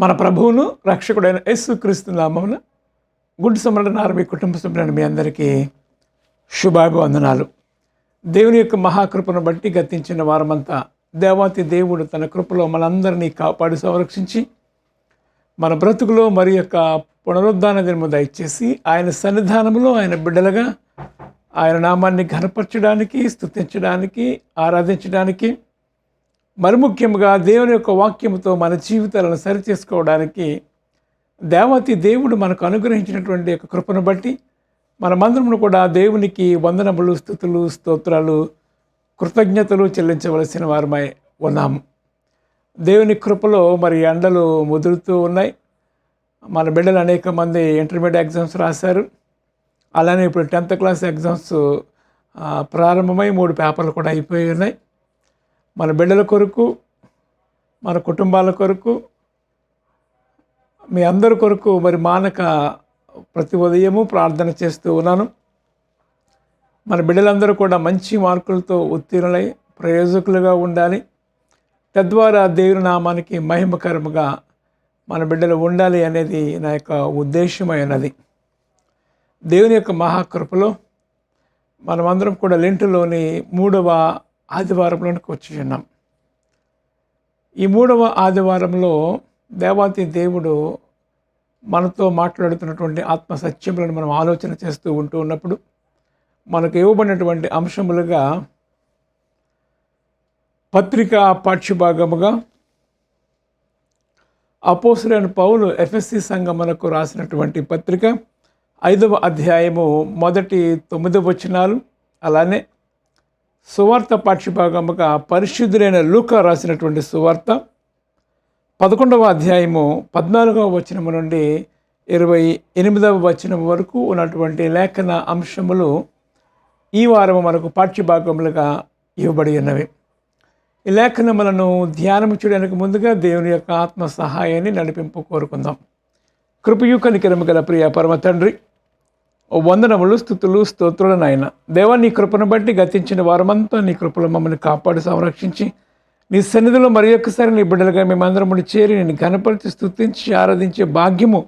మన ప్రభువును రక్షకుడైన యేసుక్రీస్తు నామమున గుడ్ సమరణ ఆర్మీ కుటుంబ సభ్యులను మీ అందరికీ శుభాభివందనాలు. దేవుని యొక్క మహాకృపను బట్టి గతించిన వారమంతా దేవాతి దేవుడు తన కృపలో మనందరినీ కాపాడి సంరక్షించి మన బ్రతుకులో మరి యొక్క పునరుద్ధాన దినము దయచేసి ఆయన సన్నిధానంలో ఆయన బిడ్డలుగా ఆయన నామాన్ని ఘనపరచడానికి స్తుతించడానికి ఆరాధించడానికి మరి ముఖ్యంగా దేవుని యొక్క వాక్యముతో మన జీవితాలను సరిచేసుకోవడానికి దేవతి దేవుడు మనకు అనుగ్రహించినటువంటి యొక్క కృపను బట్టి మనమందరము కూడా దేవునికి వందనములు స్థుతులు స్తోత్రాలు కృతజ్ఞతలు చెల్లించవలసిన వారమై ఉన్నాము దేవుని కృపలో మరి ఎండలు ముదురుతూ ఉన్నాయి. మన బిడ్డలు అనేక మంది ఇంటర్మీడియట్ ఎగ్జామ్స్ రాశారు. అలానే ఇప్పుడు టెన్త్ క్లాస్ ఎగ్జామ్స్ ప్రారంభమై మూడు పేపర్లు కూడా అయిపోయి ఉన్నాయి. మన బిడ్డల కొరకు మన కుటుంబాల కొరకు మీ అందరి కొరకు మరి మానక ప్రతి ఉదయము ప్రార్థన చేస్తూ ఉన్నాను. మన బిడ్డలందరూ కూడా మంచి మార్కులతో ఉత్తీర్ణులై ప్రయోజకులుగా ఉండాలి. తద్వారా దేవుని నామానికి మహిమకరముగా మన బిడ్డలు ఉండాలి అనేది నా యొక్క ఉద్దేశమైనది. దేవుని యొక్క మహాకృపలో మనమందరం కూడా లింటులోని మూడవ ఆదివారంలోనికి వచ్చి ఉన్నాం. ఈ మూడవ ఆదివారంలో దేవాతి దేవుడు మనతో మాట్లాడుతున్నటువంటి ఆత్మ సత్యములను మనం ఆలోచన చేస్తూ ఉంటూ ఉన్నప్పుడు మనకు ఇవ్వబడినటువంటి అంశములుగా పత్రిక పాఠ్యభాగముగా అపోసులైన పౌలు ఎఫ్ఎస్సి సంఘములకు రాసినటువంటి పత్రిక ఐదవ అధ్యాయము మొదటి తొమ్మిదవ వచనాలు అలానే సువార్త పాఠ్యభాగముగా పరిశుద్ధులైన లూక రాసినటువంటి సువార్త పదకొండవ అధ్యాయము పద్నాలుగవ వచనము నుండి ఇరవై ఎనిమిదవ వచనం వరకు ఉన్నటువంటి లేఖన అంశములు ఈ వారము మనకు పాఠ్యభాగములుగా ఇవ్వబడి ఉన్నవి. ఈ లేఖనములను ధ్యానము చేయడానికి ముందుగా దేవుని యొక్క ఆత్మ సహాయాన్ని నడిపింపు కోరుకుందాం. కృపయు కనికరము గల ప్రియ పరమ తండ్రి వందనములు స్థుతులు స్తోత్రులు నాయన. దేవ నీ కృపను బట్టి గతించిన వారమంతా నీ కృపలో మమ్మల్ని కాపాడి సంరక్షించి నీ సన్నిధిలో మరి ఒక్కసారి నీ బిడ్డలుగా మేమందరముడి చేరి నేను ఘనపరిచి స్థుతించి ఆరాధించే భాగ్యము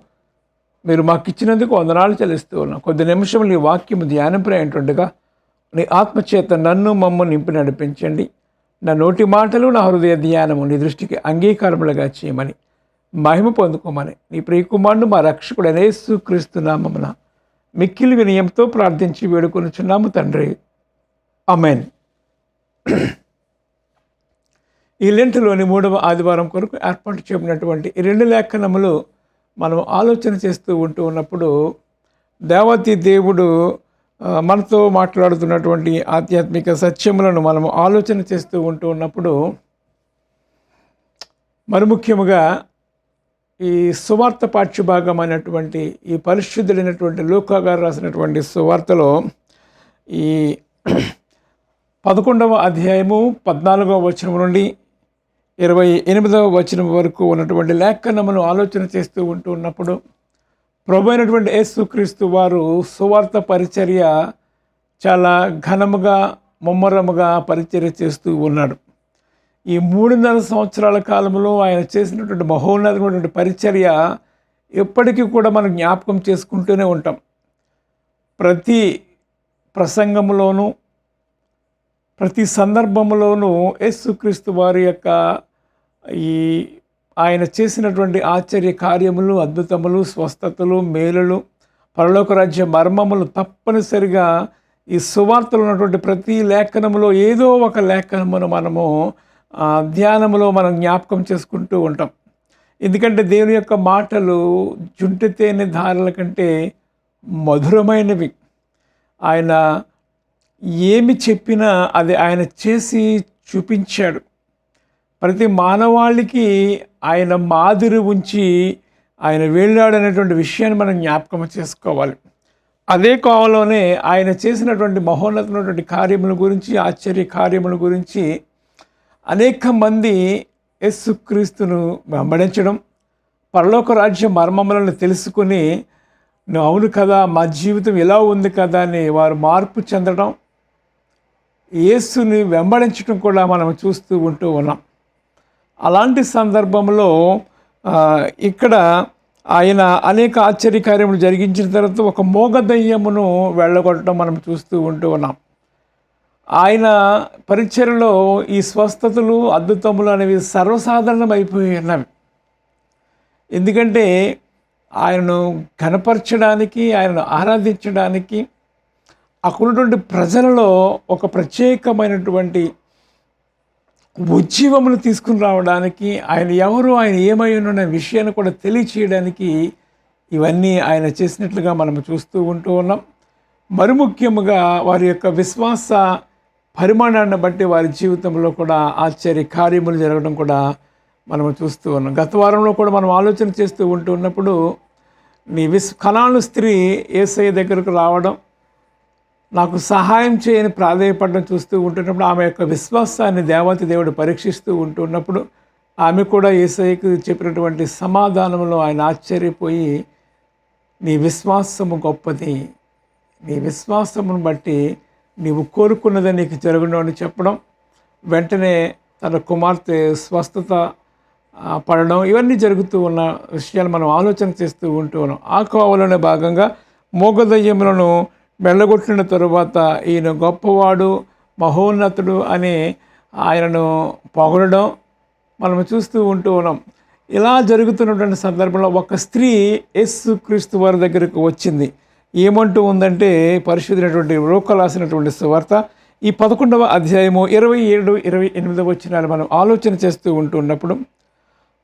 మీరు మాకు ఇచ్చినందుకు వందనాలు చెల్లిస్తూ ఉన్నాం. కొద్ది నిమిషములు నీ వాక్యము ధ్యానంపై అంటుండగా నీ ఆత్మచేత నన్ను మమ్మ నింపి నడిపించండి. నా నోటి మాటలు నా హృదయ ధ్యానము నీ దృష్టికి అంగీకారములుగా చేయమని మహిమ పొందుకోమని నీ ప్రియకుమారుడు మా రక్షకుడనే యేసు క్రీస్తు నామమున మిక్కిలి వినయంతో ప్రార్థించి వేడుకొనుచున్నాము తండ్రి. అమెన్ ఈ లెంట్లోని మూడవ ఆదివారం కొరకు ఏర్పాటు చేయబడినటువంటి ఈ రెండు లేఖనములు మనం ఆలోచన చేస్తూ ఉంటూ ఉన్నప్పుడు దేవతి దేవుడు మనతో మాట్లాడుతున్నటువంటి ఆధ్యాత్మిక సత్యములను మనం ఆలోచన చేస్తూ ఉంటూ ఉన్నప్పుడు మరి ముఖ్యముగా ఈ సువార్త పాఠ్యభాగం అయినటువంటి ఈ పరిశుద్ధుడైనటువంటి లూకా గారు రాసినటువంటి సువార్తలో ఈ పదకొండవ అధ్యాయము పద్నాలుగవ వచనం నుండి ఇరవై ఎనిమిదవ వచనం వరకు ఉన్నటువంటి లేఖనమును ఆలోచన చేస్తూ ఉంటూ ఉన్నప్పుడు ప్రభు అయినటువంటి యేసుక్రీస్తు వారు సువార్త పరిచర్య చాలా ఘనముగా ముమ్మరముగా పరిచర్య చేస్తూ ఉన్నాడు. ఈ మూడున్నర సంవత్సరాల కాలంలో ఆయన చేసినటువంటి మహోన్నతమైనటువంటి పరిచర్య ఎప్పటికీ కూడా మనం జ్ఞాపకం చేసుకుంటూనే ఉంటాం. ప్రతి ప్రసంగంలోనూ ప్రతి సందర్భంలోనూ యేసుక్రీస్తు వారి యొక్క ఈ ఆయన చేసినటువంటి ఆశ్చర్య కార్యములు అద్భుతములు స్వస్థతలు మేలులు పరలోక రాజ్య మర్మములు తప్పనిసరిగా ఈ సువార్తలు ఉన్నటువంటి ప్రతి లేఖనములో ఏదో ఒక లేఖనమును మనము ధ్యానంలో మనం జ్ఞాపకం చేసుకుంటూ ఉంటాం. ఎందుకంటే దేవుని యొక్క మాటలు జుంటి తేనె ధారల కంటే మధురమైనవి. ఆయన ఏమి చెప్పినా అది ఆయన చేసి చూపించాడు. ప్రతి మానవాళికి ఆయన మాదిరి ఉంచి ఆయన వెళ్ళాడు అనేటువంటి విషయాన్ని మనం జ్ఞాపకం చేసుకోవాలి. అదే కోవలోనే ఆయన చేసినటువంటి మహోన్నతమైనటువంటి కార్యముల గురించి ఆశ్చర్య కార్యముల గురించి అనేక మంది యేసుక్రీస్తును వెంబడించడం పరలోక రాజ్య మర్మములను తెలుసుకుని అవును కదా మా జీవితం ఇలా ఉంది కదా అని వారు మార్పు చెందడం యేసుని వెంబడించడం కూడా మనం చూస్తూ ఉంటూ ఉన్నాం. అలాంటి సందర్భంలో ఇక్కడ ఆయన అనేక ఆశ్చర్యకార్యములు జరిగించిన తర్వాత ఒక మోగదయ్యమును వెళ్ళగొట్టడం మనం చూస్తూ ఉంటూ ఉన్నాం. ఆయన పరిచయలో ఈ స్వస్థతలు అద్భుతములు అనేవి సర్వసాధారణం అయిపోయి ఉన్నవి ఎందుకంటే ఆయనను కనపరచడానికి ఆయనను ఆరాధించడానికి అక్కడటువంటి ప్రజలలో ఒక ప్రత్యేకమైనటువంటి ఉజ్జీవములు తీసుకుని రావడానికి ఆయన ఎవరు ఆయన ఏమై ఉన్న విషయాన్ని కూడా తెలియచేయడానికి ఇవన్నీ ఆయన చేసినట్లుగా మనం చూస్తూ ఉంటూ ఉన్నాం. మరి ముఖ్యముగా వారి యొక్క విశ్వాస పరిమాణాన్ని బట్టి వారి జీవితంలో కూడా ఆశ్చర్య కార్యములు జరగడం కూడా మనం చూస్తూ ఉన్నాం. గత వారంలో కూడా మనం ఆలోచన చేస్తూ ఉంటూ ఉన్నప్పుడు నీ విస్ కళాను స్త్రీ ఏసఐ దగ్గరకు రావడం నాకు సహాయం చేయని ప్రాధాయపడడం చూస్తూ ఉంటున్నప్పుడు ఆమె యొక్క విశ్వాసాన్ని దేవతి దేవుడు పరీక్షిస్తూ ఉంటున్నప్పుడు ఆమె కూడా ఏసఐకి చెప్పినటువంటి సమాధానంలో ఆయన ఆశ్చర్యపోయి నీ విశ్వాసము గొప్పది. నీ విశ్వాసమును బట్టి నీవు కోరుకున్నది నీకు జరుగును అని చెప్పడం వెంటనే తన కుమార్తె స్వస్థత పడడం ఇవన్నీ జరుగుతూ ఉన్న విషయాలు మనం ఆలోచన చేస్తూ ఉంటూ ఉన్నాం. ఆ కోవలోనే భాగంగా మోగదయ్యములను వెళ్ళగొట్టిన తరువాత ఈయన గొప్పవాడు మహోన్నతుడు అని ఆయనను పొగడడం మనం చూస్తూ ఉంటూ ఉన్నాం. ఇలా జరుగుతున్నటువంటి సందర్భంలో ఒక స్త్రీ యేసు క్రీస్తు వారి దగ్గరకు వచ్చింది. ఏమంటూ ఉందంటే పరిశుద్ధమైనటువంటి రోక రాసినటువంటి సువార్త. ఈ పదకొండవ అధ్యాయము ఇరవై ఏడు ఇరవై ఎనిమిదవ వచ్చినాలు మనం ఆలోచన చేస్తూ ఉంటున్నప్పుడు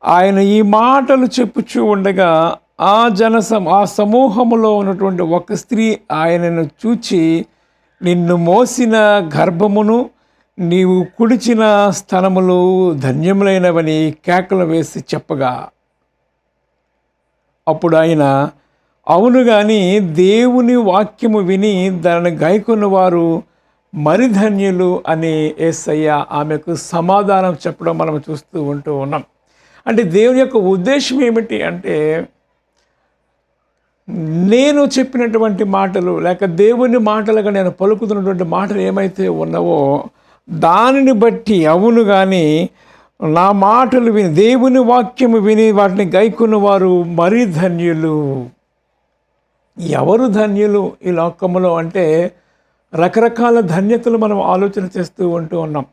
ఆయన ఈ మాటలు చెప్పుచూ ఉండగా ఆ జన ఆ సమూహములో ఉన్నటువంటి ఒక స్త్రీ ఆయనను చూచి నిన్ను మోసిన గర్భమును నీవు కుడిచిన స్థలములు ధన్యములైనవని కేకలు వేసి చెప్పగా. అప్పుడు ఆయన అవును కానీ దేవుని వాక్యము విని దానిని గాయకున్న వారు మరి ధన్యులు అని ఏసయ్య ఆమెకు సమాధానం చెప్పడం మనం చూస్తూ ఉంటూ ఉన్నాం. అంటే దేవుని యొక్క ఉద్దేశం ఏమిటి అంటే నేను చెప్పినటువంటి మాటలు లేక దేవుని మాటలుగా నేను పలుకుతున్నటువంటి మాటలు ఏమైతే ఉన్నావో దానిని బట్టి అవును కానీ నా మాటలు విని దేవుని వాక్యము విని వాటిని గైకున్న వారు మరీ ధన్యులు ఎవరు ధన్యులు ఈ లోకంలో అంటే రకరకాల ధన్యతలు మనం ఆలోచన చేస్తూ ఉంటూ ఉన్నాం.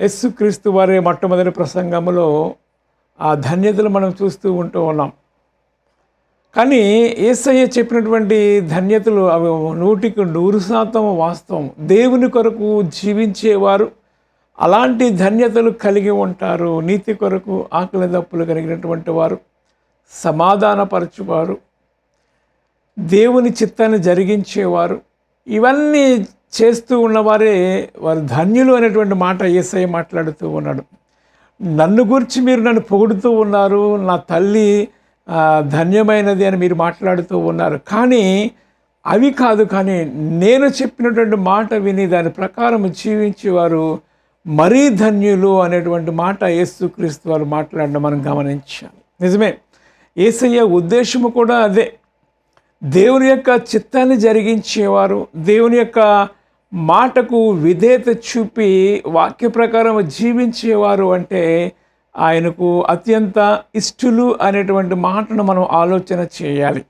యేసుక్రీస్తు వారి మొట్టమొదటి ప్రసంగంలో ఆ ధన్యతలు మనం చూస్తూ ఉంటూ ఉన్నాం. కానీ ఏసయ్య చెప్పినటువంటి ధన్యతలు అవి నూటికి నూరు శాతం వాస్తవం. దేవుని కొరకు జీవించేవారు అలాంటి ధన్యతలు కలిగి ఉంటారు. నీతి కొరకు ఆకలి దప్పులు కలిగినటువంటి వారు సమాధానపరచువారు దేవుని చిత్తాన్ని జరిగించేవారు. ఇవన్నీ చేస్తూ ఉన్నవారే వారు ధన్యులు అనేటువంటి మాట ఏసయ్య మాట్లాడుతూ ఉన్నాడు. నన్ను గురించి మీరు నన్ను పొగుడుతూ ఉన్నారు నా తల్లి ధన్యమైనది అని మీరు మాట్లాడుతూ ఉన్నారు. కానీ అవి కాదు కానీ నేను చెప్పినటువంటి మాట విని దాని ప్రకారం జీవించేవారు మరీ ధన్యులు అనేటువంటి మాట యేసుక్రీస్తు వారు మాట్లాడడం మనం గమనించాలి. నిజమే. ఏసయ్య ఉద్దేశము కూడా అదే. దేవుని యొక్క చిత్తాన్ని జరిగించేవారు. దేవుని యొక్క మాటకు విధేయత చూపి వాక్య ప్రకారం జీవించేవారు అంటే ఆయనకు అత్యంత ఇష్టలు అనేటువంటి మాటను మనం ఆలోచన చేయాలి.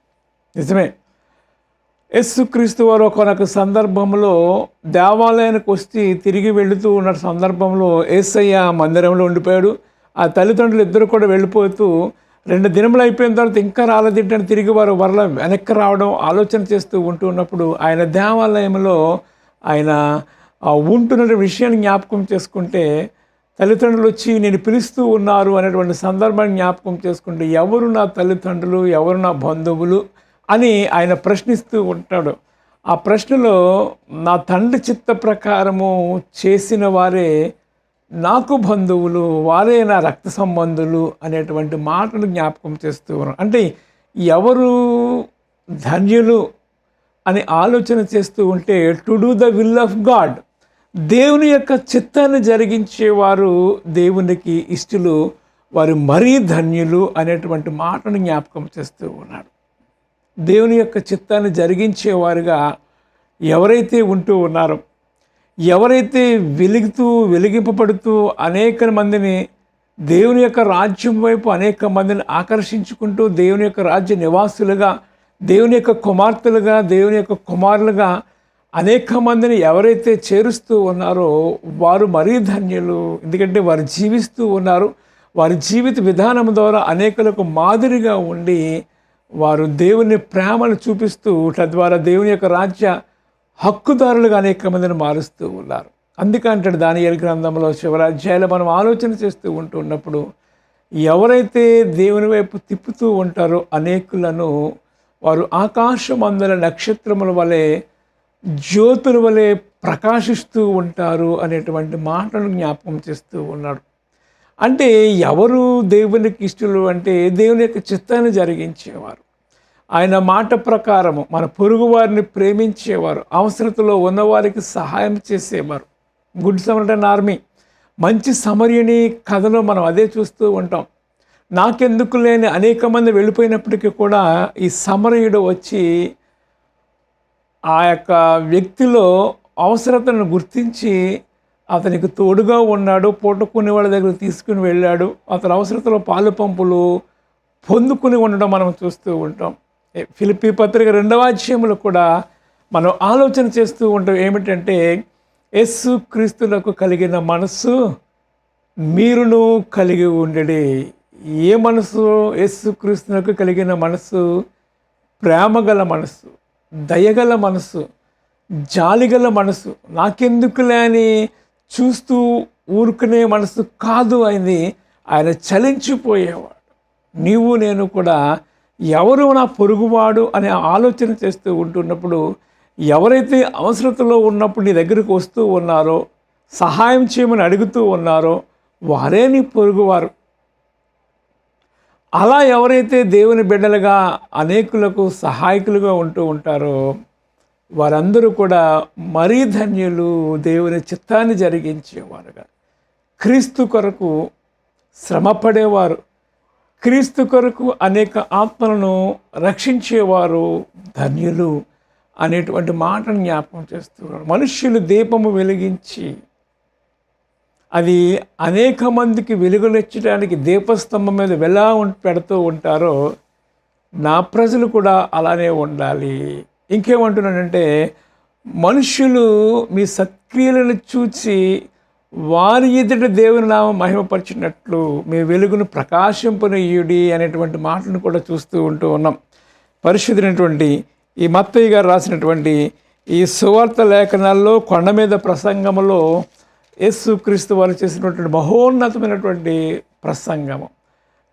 నిజమే. యేసుక్రీస్తు వారు ఒకనొక సందర్భంలో దేవాలయానికి వచ్చి తిరిగి వెళుతూ ఉన్న సందర్భంలో ఏసయ్య మందిరంలో ఉండిపోయాడు. ఆ తల్లిదండ్రులు ఇద్దరు కూడా వెళ్ళిపోతూ రెండు దినములు అయిపోయిన తర్వాత ఇంకా రాలేదేంటని తిరిగి వారు వరల వెనక్కి రావడం ఆలోచన చేస్తూ ఉంటూ ఉన్నప్పుడు ఆయన దేవాలయంలో ఆయన ఉంటున్న విషయాన్ని జ్ఞాపకం చేసుకుంటే తల్లిదండ్రులు వచ్చి నేను పిలుస్తూ ఉన్నారు అనేటువంటి సందర్భాన్ని జ్ఞాపకం చేసుకుంటే ఎవరు నా తల్లిదండ్రులు ఎవరు నా బంధువులు అని ఆయన ప్రశ్నిస్తూ ఉంటాడు. ఆ ప్రశ్నలో నా తండ్రి చిత్త ప్రకారము చేసిన వారే నాకు బంధువులు వారే నా రక్త సంబంధులు అనేటువంటి మాటలు జ్ఞాపకం చేస్తూ ఉన్నారు. అంటే ఎవరు ధన్యులు అని ఆలోచన చేస్తూ ఉంటే to do the will of God. దేవుని యొక్క చిత్తాన్ని జరిగించేవారు దేవునికి ఇష్టలు వారు మరీ ధన్యులు అనేటువంటి మాటను జ్ఞాపకం చేస్తూ ఉన్నాడు దేవుని యొక్క చిత్తాన్ని జరిగించేవారుగా ఎవరైతే ఉంటూ ఉన్నారో ఎవరైతే వెలుగుతూ వెలిగింపబడుతూ అనేక మందిని దేవుని యొక్క రాజ్యం వైపు అనేక మందిని ఆకర్షించుకుంటూ దేవుని యొక్క రాజ్య నివాసులుగా దేవుని యొక్క కుమార్తెలుగా దేవుని యొక్క కుమారులుగా అనేక మందిని ఎవరైతే చేరుస్తూ ఉన్నారో వారు మరీ ధన్యులు. ఎందుకంటే వారు జీవిస్తూ ఉన్నారు. వారి జీవిత విధానం ద్వారా అనేకులకు మాదిరిగా ఉండి వారు దేవుని ప్రేమను చూపిస్తూ తద్వారా దేవుని యొక్క రాజ్య హక్కుదారులుగా అనేక మందిని మారుస్తూ ఉన్నారు. అందుకంటే దానియల్ గ్రంథంలో శివరాజ్యాలు మనం ఆలోచన చేస్తూ ఉంటూ ఉన్నప్పుడు ఎవరైతే దేవుని వైపు తిప్పుతూ ఉంటారో అనేకులను వారు ఆకాశమందల నక్షత్రముల వలె జ్యోతుల వలె ప్రకాశిస్తూ ఉంటారు అనేటువంటి మాటను జ్ఞాపకం చేస్తూ ఉన్నాడు. అంటే ఎవరు దేవునికి ఇష్టలు అంటే దేవుని యొక్క చిత్తాన్ని జరిగించేవారు. ఆయన మాట ప్రకారము మన పొరుగు వారిని ప్రేమించేవారు అవసరతలో ఉన్నవారికి సహాయం చేసేవారు. గుడ్ సమరటన్ ఆర్మీ మంచి సమర్యుని కథలో మనం అదే చూస్తూ ఉంటాం. నాకెందుకు లేని అనేక మంది వెళ్ళిపోయినప్పటికీ కూడా ఈ సమరయుడు వచ్చి ఆ యొక్క వ్యక్తిలో అవసరతను గుర్తించి అతనికి తోడుగా ఉన్నాడు పూటకునే వాళ్ళ దగ్గర తీసుకుని వెళ్ళాడు. అతని అవసరతలో పాలు పంపులు పొందుకుని ఉండడం మనం చూస్తూ ఉంటాం. ఫిలిపి పత్రిక రెండవ అధ్యాయంలో కూడా మనం ఆలోచన చేస్తూ ఉంటాం ఏమిటంటే యస్సు క్రీస్తులకు కలిగిన మనస్సు మీరును కలిగి ఉండడి. ఏ మనసు యస్సు క్రీస్తునకు కలిగిన మనసు ప్రేమగల మనసు దయగల మనసు జాలిగల మనసు నాకెందుకులే అని చూస్తూ ఊరుకునే మనసు కాదు అని ఆయన చలించిపోయేవాడు. నీవు నేను కూడా ఎవరు నా పొరుగువాడు అనే ఆలోచన చేస్తూ ఉంటున్నప్పుడు ఎవరైతే అవసరతలో ఉన్నప్పుడు నీ దగ్గరకు వస్తూ ఉన్నారో సహాయం చేయమని అడుగుతూ ఉన్నారో వారే నీ పొరుగువారు. అలా ఎవరైతే దేవుని బిడ్డలుగా అనేకులకు సహాయకులుగా ఉంటూ ఉంటారో వారందరూ కూడా మరీ ధన్యులు దేవుని చిత్తాన్ని జరిగించేవారుగా. క్రీస్తు కొరకు శ్రమపడేవారు. క్రీస్తు కొరకు అనేక ఆత్మలను రక్షించేవారు ధన్యులు అనేటువంటి మాటను జ్ఞాపకం చేస్తున్నారు. మనుష్యులు దీపము వెలిగించి అది అనేక మందికి వెలుగునిచ్చడానికి దీపస్తంభం మీద ఎలా పెడుతూ ఉంటారో నా ప్రజలు కూడా అలానే ఉండాలి. ఇంకేమంటున్నానంటే మనుషులు మీ సత్క్రియలను చూచి వారి ఎదుట దేవుని నామం మహిమపరిచినట్లు మీ వెలుగును ప్రకాశింపనీయుడి అనేటువంటి మాటను కూడా చూస్తూ ఉంటూ ఉన్నాం. పరిశుద్ధమైనటువంటి ఈ మత్తయ్య గారు రాసినటువంటి ఈ సువార్త లేఖనాల్లో కొండ మీద ప్రసంగములో యేసు క్రీస్తు వారు చేసినటువంటి మహోన్నతమైనటువంటి ప్రసంగము.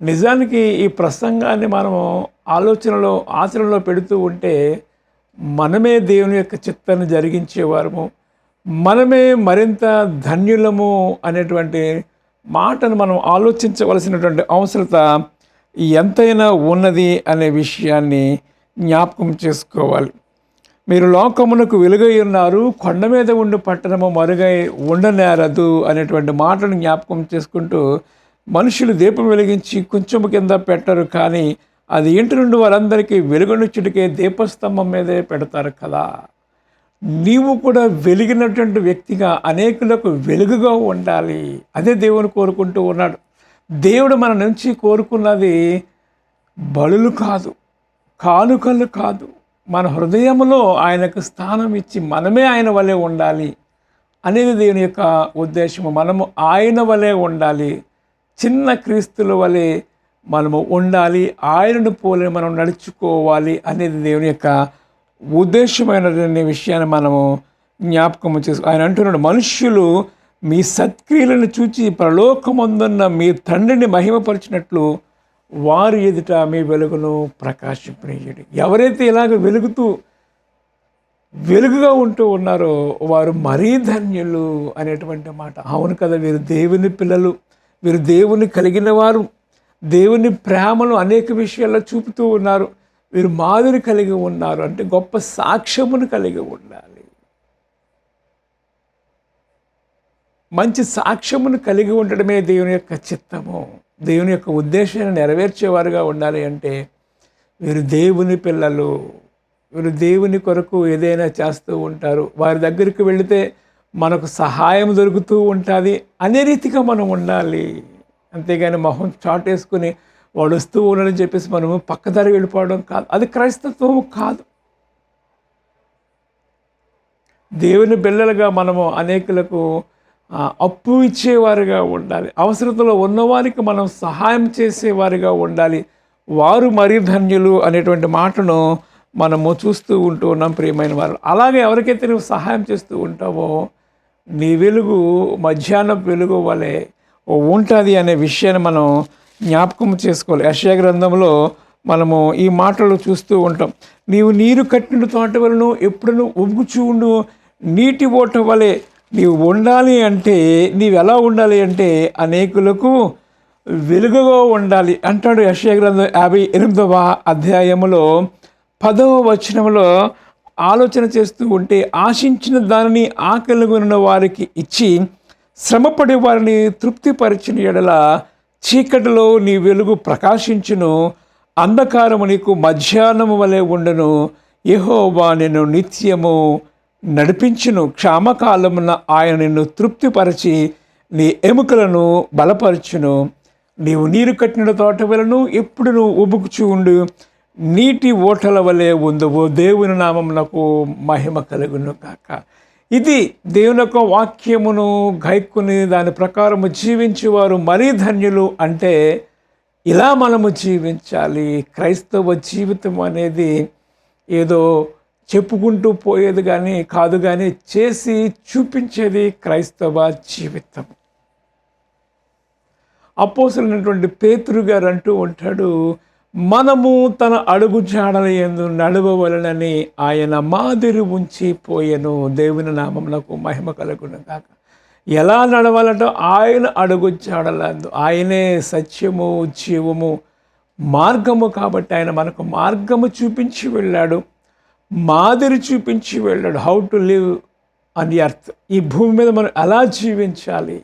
నిజానికి ఈ ప్రసంగాన్ని మనము ఆలోచనలో ఆచరణలో పెడుతూ ఉంటే మనమే దేవుని యొక్క చిత్తాన్ని జరిగించేవారము. మనమే మరింత ధన్యులము అనేటువంటి మాటను మనం ఆలోచించవలసినటువంటి అవసరత ఎంతైనా ఉన్నది అనే విషయాన్ని జ్ఞాపకం చేసుకోవాలి. మీరు లోకమునకు వెలుగై ఉన్నారు కొండ మీద ఉండి పట్టణము మరుగై ఉండనేరదు అనేటువంటి మాటను జ్ఞాపకం చేసుకుంటూ మనుషులు దీపం వెలిగించి కొంచెం కింద పెట్టరు కానీ అది ఇంటి నుండి వారందరికీ వెలుగునిచ్చుడికే దీపస్తంభం మీదే పెడతారు కదా. నీవు కూడా వెలిగినటువంటి వ్యక్తిగా అనేకులకు వెలుగుగా ఉండాలి. అదే దేవుని కోరుకుంటూ ఉన్నాడు. దేవుడు మన నుంచి కోరుకున్నది బలులు కాదు కానుకలు కాదు. మన హృదయంలో ఆయనకు స్థానం ఇచ్చి మనమే ఆయన వలె ఉండాలి అనేది దేవుని యొక్క ఉద్దేశము. మనము ఆయన వలె ఉండాలి. చిన్న క్రీస్తుల వలె మనము ఉండాలి. ఆయనను పోలే మనం నడుచుకోవాలి అనేది దేవుని యొక్క ఉద్దేశమైనటువంటి విషయాన్ని మనము జ్ఞాపకము చేసుకో ఆయన అంటున్నాడు మనుష్యులు మీ సత్క్రియలను చూచి పరలోకమందున్న మీ తండ్రిని మహిమపరిచినట్లు వారి ఎదుట మీ వెలుగును ప్రకాశింపనీయుడు ఎవరైతే ఇలాగ వెలుగుతూ వెలుగుగా ఉంటూ ఉన్నారో వారు మరీ ధన్యులు అనేటువంటి మాట. అవును కదా వీరు దేవుని పిల్లలు వీరు దేవుని కలిగిన వారు దేవుని ప్రేమను అనేక విషయాల్లో చూపుతూ ఉన్నారు. వీరు మాదిరి కలిగి ఉన్నారు అంటే గొప్ప సాక్ష్యమును కలిగి ఉండాలి. మంచి సాక్ష్యమును కలిగి ఉండడమే దేవుని యొక్క చిత్తము. దేవుని యొక్క ఉద్దేశాన్ని నెరవేర్చేవారుగా ఉండాలి అంటే వీరు దేవుని పిల్లలు. వీరు దేవుని కొరకు ఏదైనా చేస్తూ ఉంటారు. వారి దగ్గరికి వెళితే మనకు సహాయం దొరుకుతూ ఉంటుంది. అనే రీతిగా మనం ఉండాలి. అంతేగాని మొహం చాటేసుకుని వాడు వస్తూ ఉన్నాడని చెప్పేసి మనము పక్కదారి వెళ్ళిపోవడం కాదు. అది క్రైస్తత్వము కాదు. దేవుని బిళ్ళలుగా మనము అనేకులకు అప్పు ఇచ్చేవారుగా ఉండాలి. అవసరతలో ఉన్నవారికి మనం సహాయం చేసేవారిగా ఉండాలి. వారు మరీ ధన్యులు అనేటువంటి మాటను మనము చూస్తూ ఉంటూ ఉన్నాం ప్రియమైన వారు. అలాగే ఎవరికైతే నువ్వు సహాయం చేస్తూ ఉంటావో నీ వెలుగు మధ్యాహ్నం వెలుగు వలె ఉంటుంది అనే విషయాన్ని మనం జ్ఞాపకం చేసుకోవాలి. యశయ గ్రంథంలో మనము ఈ మాటలు చూస్తూ ఉంటాం. నీవు నీరు కట్టిన తోట వలను ఎప్పుడూ ఉబ్బుచూ ఉండు. నీటి ఓట వలె నీవు ఉండాలి అంటే నీవు ఎలా ఉండాలి అంటే అనేకులకు వెలుగుగా ఉండాలి అంటాడు యశయ గ్రంథం యాభై ఎనిమిదవ అధ్యాయములో పదవ వచనంలో ఆలోచన చేస్తూ ఉంటే ఆశించిన దానిని ఆకలిగొన్న వారికి ఇచ్చి శ్రమపడే వారిని తృప్తిపరిచిన ఎడల చీకటిలో నీ వెలుగు ప్రకాశించును అంధకారము నీకు మధ్యాహ్నము వలె ఉండను. యహోవా నేను నిత్యము నడిపించును. క్షామకాలమున ఆయన నిన్ను తృప్తిపరచి నీ ఎముకలను బలపరచును. నీవు నీరు కట్టిన తోట వలను ఎప్పుడు నువ్వు ఉబుకుచూ ఉండు. నీటి ఓటల వలె ఉందవు. దేవుని నామమునకు మహిమ కలుగును కాక ఇది దేవుని యొక్క వాక్యమును గైక్కుని దాని ప్రకారము జీవించేవారు మరీ ధన్యులు అంటే ఇలా మనము జీవించాలి. క్రైస్తవ జీవితం అనేది ఏదో చెప్పుకుంటూ పోయేది కానీ కాదు కానీ చేసి చూపించేది క్రైస్తవ జీవితం. అపోసలైనటువంటి పేతురు గారు అంటూ ఉంటాడు మనము తన అడుగు జాడల ఎందు నడవవలనని ఆయన మాదిరి ఉంచి పోయెను. దేవుని నామములకు మహిమ కలుగును కాక ఎలా నడవాలంటే ఆయన అడుగు జాడలందు ఆయనే సత్యము జీవము మార్గము కాబట్టి ఆయన మనకు మార్గము చూపించి వెళ్ళాడు. మాదిరి చూపించి వెళ్ళాడు. How to live on the earth ఈ భూమి మీద మనం ఎలా జీవించాలి?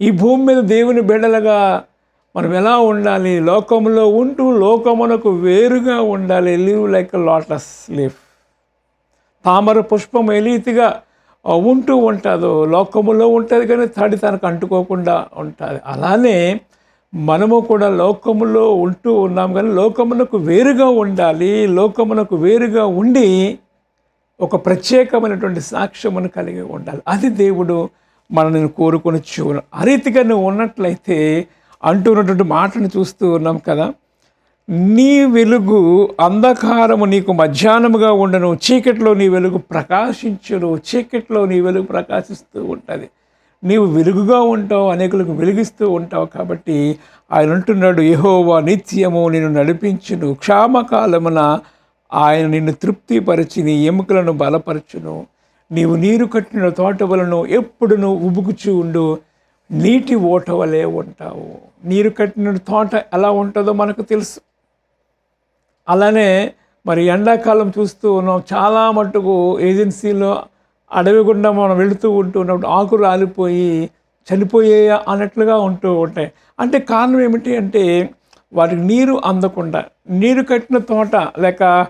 ఈ భూమి మీద దేవుని బిడ్డలుగా మనం ఎలా ఉండాలి? లోకంలో ఉంటూ లోకమునకు వేరుగా ఉండాలి. లివ్ లైక్ లోటస్ లీఫ్ తామర పుష్పం ఎలీతిగా ఉంటూ ఉంటుందో లోకములో ఉంటుంది కానీ తడి తనకు అంటుకోకుండా ఉంటుంది. అలానే మనము కూడా లోకములో ఉంటూ ఉన్నాం కానీ లోకమునకు వేరుగా ఉండాలి. లోకమునకు వేరుగా ఉండి ఒక ప్రత్యేకమైనటువంటి సాక్ష్యమును కలిగి ఉండాలి. అది దేవుడు మనల్ని కోరుకొని చూడ ఆ రీతిగా నువ్వు ఉన్నట్లయితే అంటున్నటువంటి మాటను చూస్తూ ఉన్నాం కదా. నీ వెలుగు అంధకారము నీకు మధ్యాహ్నముగా ఉండను. చీకట్లో నీ వెలుగు ప్రకాశించును. చీకట్లో నీ వెలుగు ప్రకాశిస్తూ ఉంటుంది. నీవు వెలుగుగా ఉంటావు అనేకులకు వెలిగిస్తూ ఉంటావు కాబట్టి ఆయన అంటున్నాడు యెహోవా నిత్యము నిన్ను నడిపించును. క్షామకాలమున ఆయన నిన్ను తృప్తిపరిచి నీ ఎముకలను బలపరచును. నీవు నీరు కట్టిన తోట వలను ఎప్పుడును ఉబుకుచూ ఉండు. నీటి ఓట వలె ఉంటావు. నీరు కట్టిన తోట ఎలా ఉంటుందో మనకు తెలుసు. అలానే మరి ఎండాకాలం చూస్తూ ఉన్నాం. చాలా మట్టుకు ఏజెన్సీలో అడవి గుండా మనం వెళుతూ ఉంటూ ఉన్నప్పుడు ఆకు రాలిపోయి చనిపోయే అన్నట్లుగా ఉంటూ ఉంటాయి. అంటే కారణం ఏమిటి అంటే వాటికి నీరు అందకుండా నీరు కట్టిన తోట లేక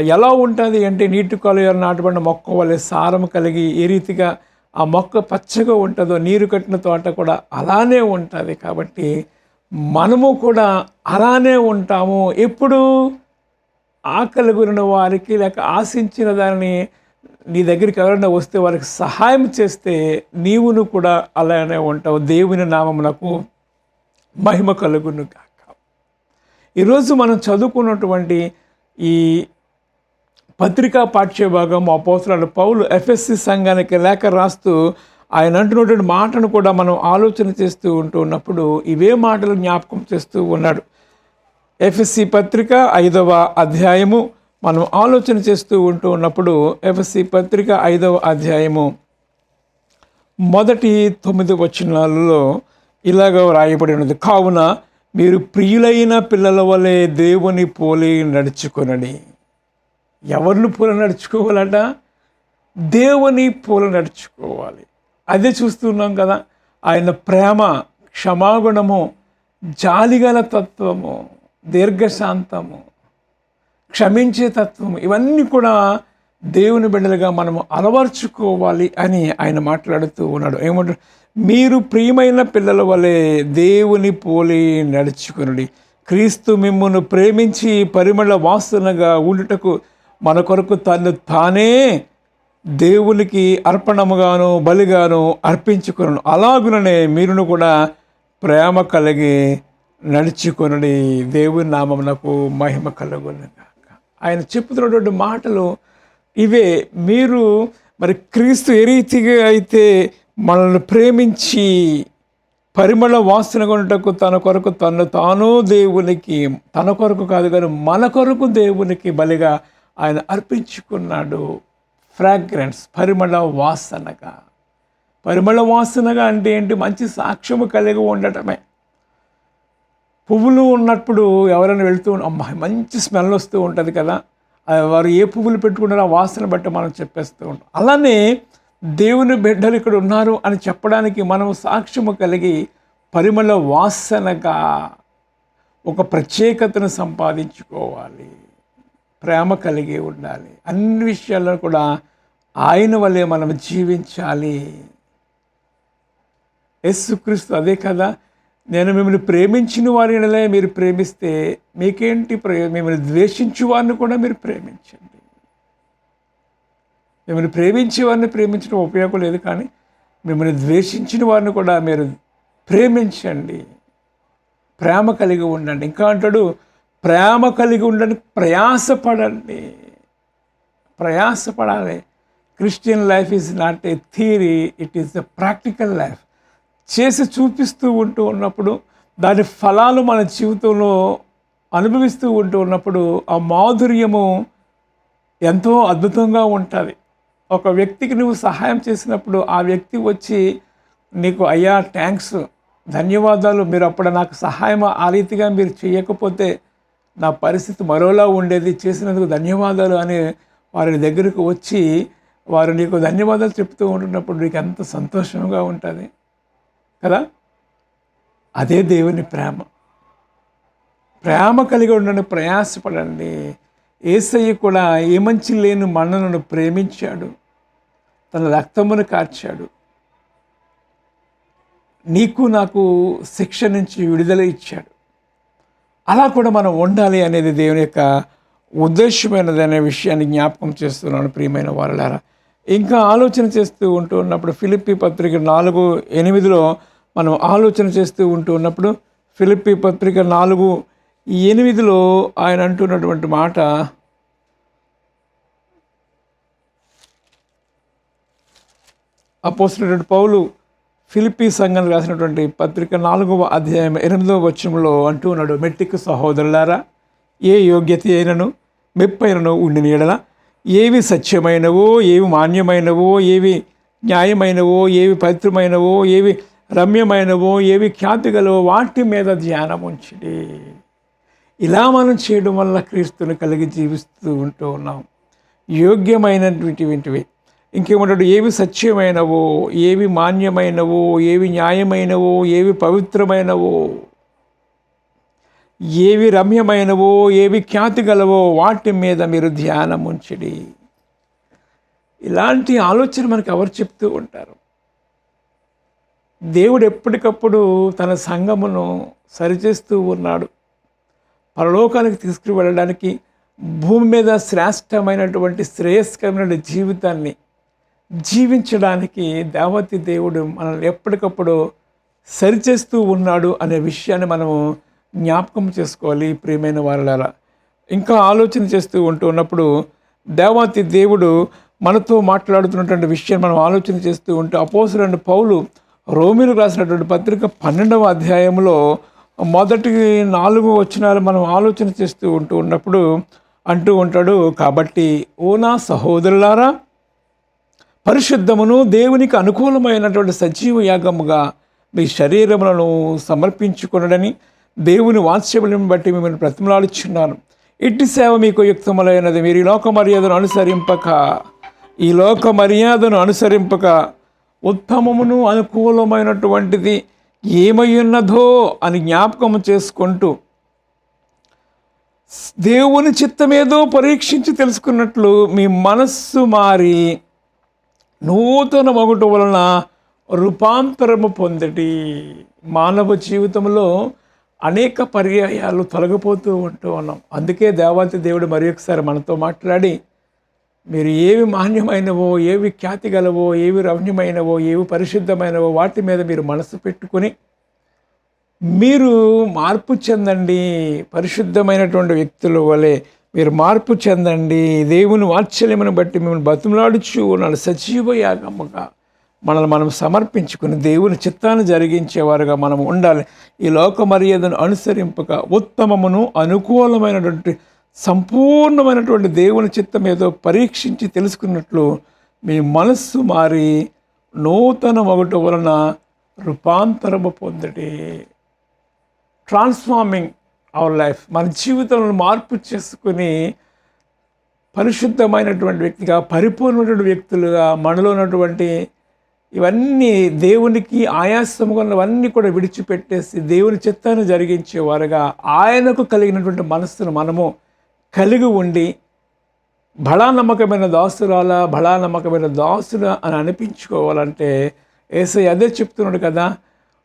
ఎలా ఉంటుంది అంటే నీటి కొలయ నాటబడిన మొక్క వలె సారం కలిగి ఏ రీతిగా ఆ మొక్క పచ్చగా ఉంటుందో నీరు కట్టిన తోట కూడా అలానే ఉంటుంది కాబట్టి మనము కూడా అలానే ఉంటాము. ఎప్పుడు ఆకలి గురిన వారికి లేక ఆశించిన దానిని నీ దగ్గరికి ఎవరైనా వస్తే వారికి సహాయం చేస్తే నీవును కూడా అలానే ఉంటావు. దేవుని నామమునకు మహిమ కలుగును కాక ఈరోజు మనం చదువుకున్నటువంటి ఈ పత్రికా పాఠ్యభాగం అపోసరాలు పౌలు ఎఫ్ఎస్సి సంఘానికి లేఖ రాస్తూ ఆయన అంటున్నటువంటి మాటను కూడా మనం ఆలోచన చేస్తూ ఉంటూ ఉన్నప్పుడు ఇవే మాటలు జ్ఞాపకం చేస్తూ ఉన్నాడు. ఎఫ్ఎస్సి పత్రిక ఐదవ అధ్యాయము మనం ఆలోచన చేస్తూ ఉంటూ ఉన్నప్పుడు ఎఫ్ఎస్సి పత్రిక ఐదవ అధ్యాయము మొదటి తొమ్మిది వచనాలలో ఇలాగ వ్రాయబడి ఉన్నది. కావున మీరు ప్రియులైన పిల్లల వలె దేవుని పోలి నడుచుకొనని ఎవరిని పూల నడుచుకోవాలట? దేవుని పూల నడుచుకోవాలి. అదే చూస్తున్నాం కదా ఆయన ప్రేమ క్షమాగుణము జాలిగల తత్వము దీర్ఘశాంతము క్షమించే తత్వము ఇవన్నీ కూడా దేవుని బిడ్డలుగా మనము అలవర్చుకోవాలి అని ఆయన మాట్లాడుతూ ఉన్నాడు. ఏమంటారు? మీరు ప్రియమైన పిల్లల వలె దేవుని పోలి నడుచుకునుడి. క్రీస్తు మిమ్మును ప్రేమించి పరిమళ వాసనగా ఉండుటకు మన కొరకు తను తానే దేవునికి అర్పణముగాను బలిగాను అర్పించుకును అలాగుననే మీరును కూడా ప్రేమ కలిగి నడుచుకొనుడి. దేవుని నామమునకు మహిమ కలుగునుగాక. ఆయన చెప్తున్నటువంటి మాటలు ఇవే. మీరు మరి క్రీస్తు ఏ రీతిగా అయితే మనల్ని ప్రేమించి పరిమళ వాసన కొనుటకు తన కొరకు తను తాను దేవునికి తన కొరకు కాదు కానీ మన కొరకు దేవునికి బలిగా ఆయన అర్పించుకున్నాడు ఫ్రాగ్రెన్స్ పరిమళ వాసనగా. పరిమళ వాసనగా అంటే ఏంటి? మంచి సాక్ష్యము కలిగి ఉండటమే. పువ్వులు ఉన్నప్పుడు ఎవరైనా వెళ్తూ అమ్మా మంచి స్మెల్ వస్తూ ఉంటుంది కదా. వారు ఏ పువ్వులు పెట్టుకున్నారో ఆ వాసన బట్టి మనం చెప్పేస్తూ ఉంటాం. అలానే దేవుని బిడ్డలు ఇక్కడ ఉన్నారు అని చెప్పడానికి మనం సాక్ష్యము కలిగి పరిమళ వాసనగా ఒక ప్రత్యేకతను సంపాదించుకోవాలి. ప్రేమ కలిగి ఉండాలి. అన్ని విషయాల్లో కూడా ఆయన వల్లే మనం జీవించాలి. యేసుక్రీస్తు అదే కదా నేను మిమ్మల్ని ప్రేమించిన వారినిలే మీరు ప్రేమిస్తే మీకేంటి ప్రయో మిమ్మల్ని ద్వేషించు వారిని కూడా మీరు ప్రేమించండి. మిమ్మల్ని ప్రేమించే వారిని ప్రేమించడం ఉపయోగం లేదు కానీ మిమ్మల్ని ద్వేషించిన వారిని కూడా మీరు ప్రేమించండి. ప్రేమ కలిగి ఉండండి. ఇంకా అంటాడు ప్రేమ కలిగి ఉండడానికి ప్రయాసపడండి. ప్రయాసపడాలి. Christian life is not a theory it is the practical life. చేసి చూపిస్తూ ఉంటూ ఉన్నప్పుడు దాని ఫలాలు మన జీవితంలో అనుభవిస్తూ ఉంటూ ఉన్నప్పుడు ఆ మాధుర్యము ఎంతో అద్భుతంగా ఉంటుంది. ఒక వ్యక్తికి నువ్వు సహాయం చేసినప్పుడు ఆ వ్యక్తి వచ్చి నీకు అయ్యా థ్యాంక్స్ ధన్యవాదాలు. మీరు అప్పుడు నాకు సహాయం ఆ రీతిగా మీరు చేయకపోతే నా పరిస్థితి మరోలా ఉండేది. చేసినందుకు ధన్యవాదాలు అని వారి దగ్గరకు వచ్చి వారు నీకు ధన్యవాదాలు చెప్తూ ఉంటున్నప్పుడు నీకు ఎంత సంతోషంగా ఉంటుంది. కదా? అదే దేవుని ప్రేమ. ప్రేమ కలిగి ఉండండి ప్రయాసపడండి. ఏసయ్య కూడా ఏ మంచి లేని మన్ననను ప్రేమించాడు. తన రక్తమును కార్చాడు. నీకు నాకు శిక్ష నుంచి విడుదల ఇచ్చాడు. అలా కూడా మనం ఉండాలి అనేది దేవుని యొక్క ఉద్దేశమైనది అనే విషయాన్ని జ్ఞాపకం చేస్తున్నాను ప్రియమైన వాళ్ళారా ఇంకా ఆలోచన చేస్తూ ఉంటూ ఉన్నప్పుడు ఫిలిప్పి పత్రిక నాలుగు ఎనిమిదిలో మనం ఆలోచన చేస్తూ ఉంటూ ఉన్నప్పుడు ఫిలిప్పి పత్రిక నాలుగు ఎనిమిదిలో ఆయన అంటున్నటువంటి మాట అపోసినటువంటి పౌలు ఫిలిప్పీ సంఘం రాసినటువంటి పత్రిక నాలుగవ అధ్యాయం ఎనిమిదవ వచనంలో అంటూ ఉన్నాడు మెట్టిక్ సహోదరులారా ఏ యోగ్యత అయినను మెప్పైనను ఉండిన ఎడల ఏవి సత్యమైనవో ఏవి మాన్యమైనవో ఏవి న్యాయమైనవో ఏవి పవిత్రమైనవో ఏవి రమ్యమైనవో ఏవి ఖ్యాతి గలవో వాటి మీద ధ్యానం ఉంచిడి. ఇలా మనం చేయడం వల్ల క్రీస్తుని కలిగి జీవిస్తూ ఉంటూ ఉన్నాం. యోగ్యమైనటువంటివి ఇంకేమంటాడు? ఏవి సత్యమైనవో ఏవి మాన్యమైనవో ఏవి న్యాయమైనవో ఏవి పవిత్రమైనవో ఏవి రమ్యమైనవో ఏవి ఖ్యాతి గలవో వాటి మీద మీరు ధ్యానం ఉంచడి. ఇలాంటి ఆలోచన మనకు ఎవరు చెప్తూ ఉంటారు? దేవుడు ఎప్పటికప్పుడు తన సంఘమును సరిచేస్తూ ఉన్నాడు. పరలోకానికి తీసుకుని వెళ్ళడానికి భూమి మీద శ్రేష్టమైనటువంటి శ్రేయస్కరమైన జీవితాన్ని జీవించడానికి దేవతి దేవుడు మనల్ని ఎప్పటికప్పుడు సరిచేస్తూ ఉన్నాడు అనే విషయాన్ని మనము జ్ఞాపకం చేసుకోవాలి ప్రియమైన వాళ్ళ ఇంకా ఆలోచన చేస్తూ ఉంటూ ఉన్నప్పుడు దేవాతి దేవుడు మనతో మాట్లాడుతున్నటువంటి విషయాన్ని మనం ఆలోచన చేస్తూ ఉంటే అపోసులైన పౌలు రోమిలు రాసినటువంటి పత్రిక పన్నెండవ అధ్యాయంలో మొదటి నాలుగు వచనాలు మనం ఆలోచన చేస్తూ ఉంటూ ఉన్నప్పుడు అంటూ ఉంటాడు కాబట్టి ఓ నా సహోదరులారా పరిశుద్ధమును దేవునికి అనుకూలమైనటువంటి సజీవ యాగముగా మీ శరీరములను సమర్పించుకునడని దేవుని వాత్సల్యం బట్టి మిమ్మల్ని ప్రతిమలాడుచున్నాను ఇట్టి సేవ మీకు యుక్తములైనది. మీరు ఈ లోక మర్యాదను అనుసరింపక ఈ లోక మర్యాదను అనుసరింపక ఉత్తమమును అనుకూలమైనటువంటిది ఏమై ఉన్నదో అని జ్ఞాపకం చేసుకుంటూ దేవుని చిత్తమేదో పరీక్షించి తెలుసుకున్నట్లు మీ మనస్సు మారి నూతన మగుట వలన రూపాంతరము పొందటి మానవ జీవితంలో అనేక పర్యాయాలు తొలగిపోతూ ఉంటూ ఉన్నాం. అందుకే దేవాతి దేవుడు మరి ఒకసారి మనతో మాట్లాడి మీరు ఏవి మాన్యమైనవో ఏవి ఖ్యాతి గలవో ఏవి రమ్యమైనవో ఏవి పరిశుద్ధమైనవో వాటి మీద మీరు మనసు పెట్టుకొని మీరు మార్పు చెందండి పరిశుద్ధమైనటువంటి వ్యక్తుల వలె మీరు మార్పు చెందండి. దేవుని వాత్సల్యమును బట్టి మిమ్మల్ని బతుమలాడుచు ఉన్నాడు. సజీవయాగముగా మనల్ని మనం సమర్పించుకుని దేవుని చిత్తాన్ని జరిగించేవారుగా మనం ఉండాలి. ఈ లోక మర్యాదను అనుసరింపక ఉత్తమమును అనుకూలమైనటువంటి సంపూర్ణమైనటువంటి దేవుని చిత్తం ఏదో పరీక్షించి తెలుసుకున్నట్లు మీ మనస్సు మారి నూతన ఒకటి వలన రూపాంతరము పొందటి ట్రాన్స్ఫార్మింగ్ అవర్ లైఫ్ మన జీవితంలో మార్పు చేసుకుని పరిశుద్ధమైనటువంటి వ్యక్తిగా పరిపూర్ణమైనటువంటి వ్యక్తులుగా మనలో ఉన్నటువంటి ఇవన్నీ దేవునికి ఆయాసముగా ఉన్నవన్నీ కూడా విడిచిపెట్టేసి దేవుని చిత్తాన్ని జరిగించేవారుగా ఆయనకు కలిగినటువంటి మనస్సును మనము కలిగి ఉండి బళానమ్మకమైన దాసురాల బడా నమ్మకమైన అని అనిపించుకోవాలంటే ఏసై అదే చెప్తున్నాడు కదా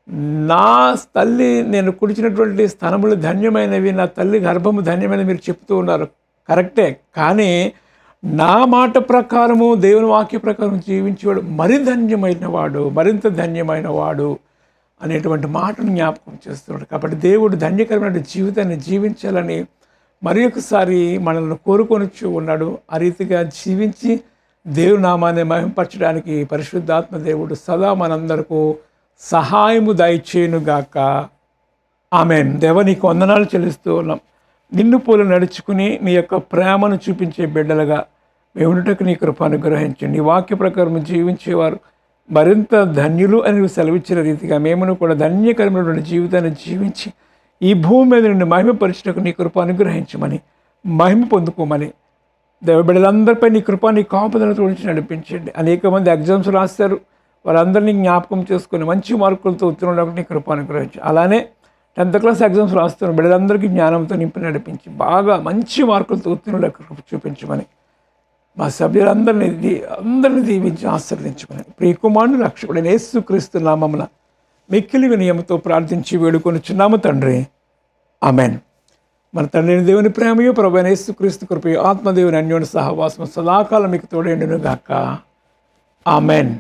నా తల్లి నేను కుడిచినటువంటి స్థనములు ధన్యమైనవి నా తల్లి గర్భము ధన్యమైనవి మీరు చెప్తూ ఉన్నారు. కరెక్టే. కానీ నా మాట ప్రకారము దేవుని వాక్య ప్రకారం జీవించేవాడు మరి ధన్యమైన వాడు మరింత ధన్యమైన వాడు అనేటువంటి మాటను జ్ఞాపకం చేస్తున్నాడు. కాబట్టి దేవుడు ధన్యకరమైన జీవితాన్ని జీవించాలని మరి ఒకసారి మనల్ని కోరుకొనిచ్చు ఉన్నాడు. ఆ రీతిగా జీవించి దేవునామాన్ని మహింపరచడానికి పరిశుద్ధాత్మ దేవుడు సదా మనందరికీ సహాయము దయచేయునుగాక ఆమె దేవ నీకు వందనాలు చెల్లిస్తూ ఉన్నాం. నిన్ను పూలు నడుచుకుని నీ యొక్క ప్రేమను చూపించే బిడ్డలుగా మేముటకు నీ కృపను గ్రహించండి నీ వాక్య ప్రకారం జీవించేవారు మరింత ధన్యులు అని నువ్వు సెలవిచ్చిన రీతిగా మేమును కూడా ధన్యకరమైనటువంటి జీవితాన్ని జీవించి ఈ భూమి మీద నుండి మహిమపరచుటకు నీ కృప అనుగ్రహించమని మహిమ పొందుకోమని దేవ బిడ్డలందరిపై నీ కృప నీ కాపుదలతో నడిపించండి. అనేక మంది ఎగ్జామ్స్ రాస్తారు వాళ్ళందరినీ జ్ఞాపకం చేసుకొని మంచి మార్కులతో ఉత్తరం నీ కృప అలానే టెన్త్ క్లాస్ ఎగ్జామ్స్ రాస్తున్న బిడ్డలందరికీ జ్ఞానంతో నింపి నడిపించి బాగా మంచి మార్కులతో ఉత్తీర్ణుల కృప చూపించమని మా సభ్యులందరినీ అందరినీ దీవించి ఆశీర్వదించమని ప్రియకుమారుడు రక్షకుడైన యేసు క్రీస్తు నామమున మిక్కిలి వినయముతో ప్రార్థించి వేడుకొని చిన్నాము తండ్రి. ఆమెన్. మన తండ్రిని దేవుని ప్రేమయు ప్రభు యేసుక్రీస్తు కృపయు ఆత్మదేవుని అన్యోని సహవాసం సదాకాలం మీకు తోడేండును గాక ఆమెన్.